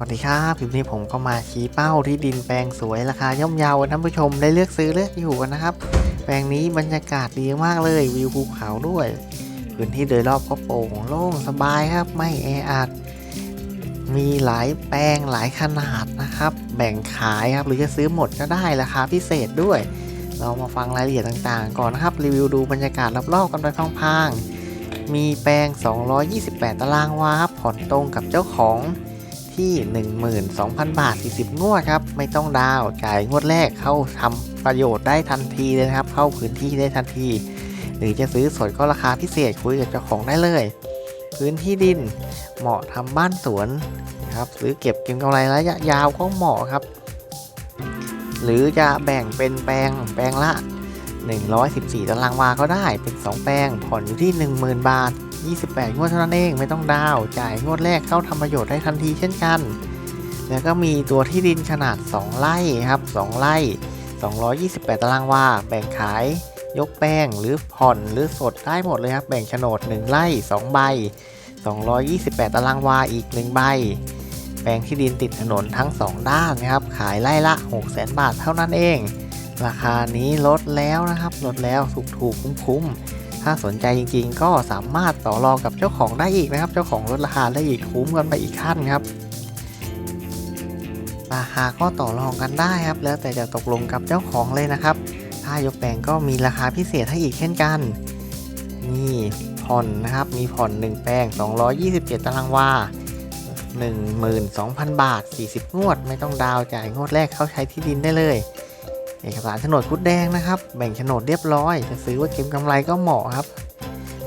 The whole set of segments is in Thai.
สวัสดีครับคลิปนี้ผมก็มาชี้เป้าที่ดินแปลงสวยราคาย่อมเยาท่านผู้ชมได้เลือกซื้อเลือกอยู่กันนะครับ แปลงนี้บรรยากาศดีมากเลยวิวภูเขาด้วย พื้นที่โดยรอบก็โปร่งโล่งสบายครับไม่แออัด มีหลายแปลงหลายขนาดนะครับ แบ่งขายครับหรือจะซื้อหมดก็ได้ราคาพิเศษด้วย เรามาฟังรายละเอียดต่างๆ ก่อนนะครับรีวิวดูบรรยากาศรอบๆกันไปพังๆมีแปลง 228 ตารางวาครับผ่อนตรงกับเจ้าของ ที่ 12,000 บาท 40 งวดครับ ไม่ต้องดาวจ่ายงวดแรกเข้าทำประโยชน์ได้ทันทีเลยนะครับ เข้าพื้นที่ได้ทันที หรือจะซื้อสดก็ราคาพิเศษคุยกับเจ้าของได้เลย พื้นที่ดินเหมาะทำบ้านสวนนะครับซื้อเก็บเก็งกำไรระยะยาวก็เหมาะครับ หรือจะแบ่งเป็นแปลงแปลงละ 114 ตารางวาก็ได้ เป็น 2 แปลง ผ่อนอยู่ที่ 10,000 บาท 28 งวดเท่านั้นเอง ไม่ต้องดาว จ่ายงวดแรกเข้าทำประโยชน์ได้ทันทีเช่นกัน แล้วก็มีตัวที่ดินขนาด 2 ไร่ครับ 2 ไร่ 228 ตารางวา แบ่งขาย ยกแป้ง หรือผ่อน หรือสดได้หมดเลยครับ แบ่งโฉนด 1 ไร่ 2 ใบ 228 ตารางวา อีก 1 ใบ แปลงที่ดินติดถนนทั้ง 2 ด้านนะครับ ขายไร่ละ 600,000 บาทเท่านั้นเอง ราคานี้ลดแล้วนะครับ ลดแล้วถูกถูกคุ้มคุ้มถ้าสนใจจริงๆ ก็สามารถต่อรองกับเจ้าของได้อีกนะครับ เจ้าของลดราคาได้อีกคุ้มกันไปอีกขั้นครับ ราคาก็ต่อรองกันได้ครับ แล้วแต่จะตกลงกับเจ้าของเลยนะครับ ถ้ายกแปลงก็มีราคาพิเศษให้อีกเช่นกันนี่ผ่อนนะครับ มีผ่อน 1 แปลง 227 ตารางวา12,000 บาท 40 งวด ไม่ต้องดาวจ่ายงวดแรกเข้าใช้ที่ดินได้เลย เอกสารโฉนดคุดแดงนะครับ แบ่งโฉนดเรียบร้อย จะซื้อว่าเก็งกำไรก็เหมาะครับ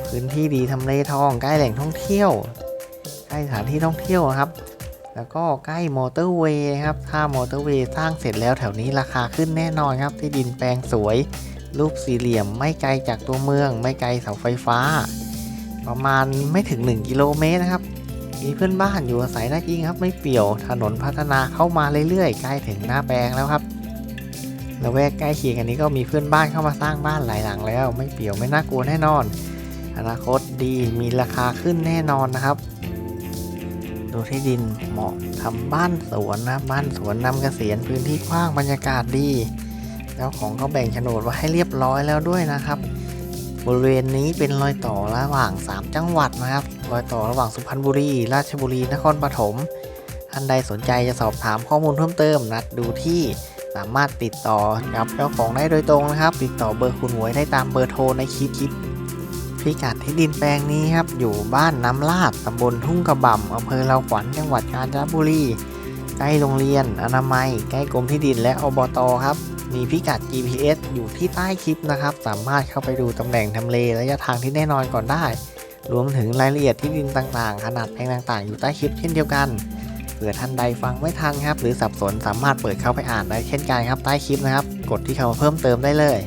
พื้นที่ดีทำเลทองใกล้แหล่งท่องเที่ยว ใกล้สถานที่ท่องเที่ยวครับ แล้วก็ใกล้มอเตอร์เวย์ครับ ถ้ามอเตอร์เวย์สร้างเสร็จแล้วแถวนี้ราคาขึ้นแน่นอนครับ ที่ดินแปลงสวย รูปสี่เหลี่ยมไม่ไกลจากตัวเมือง ไม่ไกลเสาไฟฟ้า ประมาณไม่ถึง 1 กิโลเมตรนะครับมีเพื่อนบ้านอยู่อาศัยน่าจริงครับ ไม่เปี่ยวถนนพัฒนาเข้ามาเรื่อยๆใกล้ถึงหน้าแปลงแล้วครับ ล้วแวกใกล้เคียงกันนี้ก็มีเพื่อนบ้านเข้ามาสร้างบ้านหลายหลังแล้ว ไม่เปี่ยวไม่น่ากลัวแน่นอน อนาคตดีมีราคาขึ้นแน่นอนนะครับ ดูที่ดินเหมาะทำบ้านสวนนะบ้านสวนนำเกษียณพื้นที่กว้างบรรยากาศดีแล้วของก็แบ่งโฉนดไว้ให้เรียบร้อยแล้วด้วยนะครับ บริเวณนี้เป็นรอยต่อระหว่าง 3 จังหวัดนะครับ รอยต่อระหว่างสุพรรณบุรี ราชบุรีนครปฐมท่านใดสนใจจะสอบถามข้อมูลเพิ่มเติมนัดดูที่ สามารถติดต่อกับเจ้าของได้โดยตรงนะครับ ติดต่อเบอร์คุณหวยได้ตามเบอร์โทรในคลิปคลิปพิกัดที่ดินแปลงนี้ครับ อยู่บ้านน้ำลาดตำบลทุ่งกระบ่ำอำเภอเลาขวัญจังหวัดกาญจนบุรี ใกล้โรงเรียน อนามัย ใกล้กรมที่ดินและอบตครับ มีพิกัด GPS อยู่ที่ใต้คลิปนะครับ สามารถเข้าไปดูตำแหน่งทำเลระยะทางที่แน่นอนก่อนได้ รวมถึงรายละเอียดที่ดินต่างๆ ขนาดแปลงต่างๆ อยู่ใต้คลิปเช่นเดียวกัน ผื่อท่านใดฟังไม่ทันครับ หรือสับสนสามารถเปิดเข้าไปอ่านได้เช่นกันครับใต้คลิปนะครับ กดที่คำว่าเพิ่มเติมได้เลย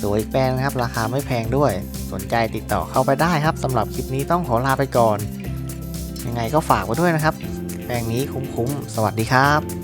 สวยๆแปลงนะครับ ราคาไม่แพงด้วย สนใจติดต่อเข้าไปได้ครับสำหรับคลิปนี้ต้องขอลาไปก่อน ยังไงก็ฝากไว้ด้วยนะครับ แปลงนี้คุ้มๆสวัสดีครับ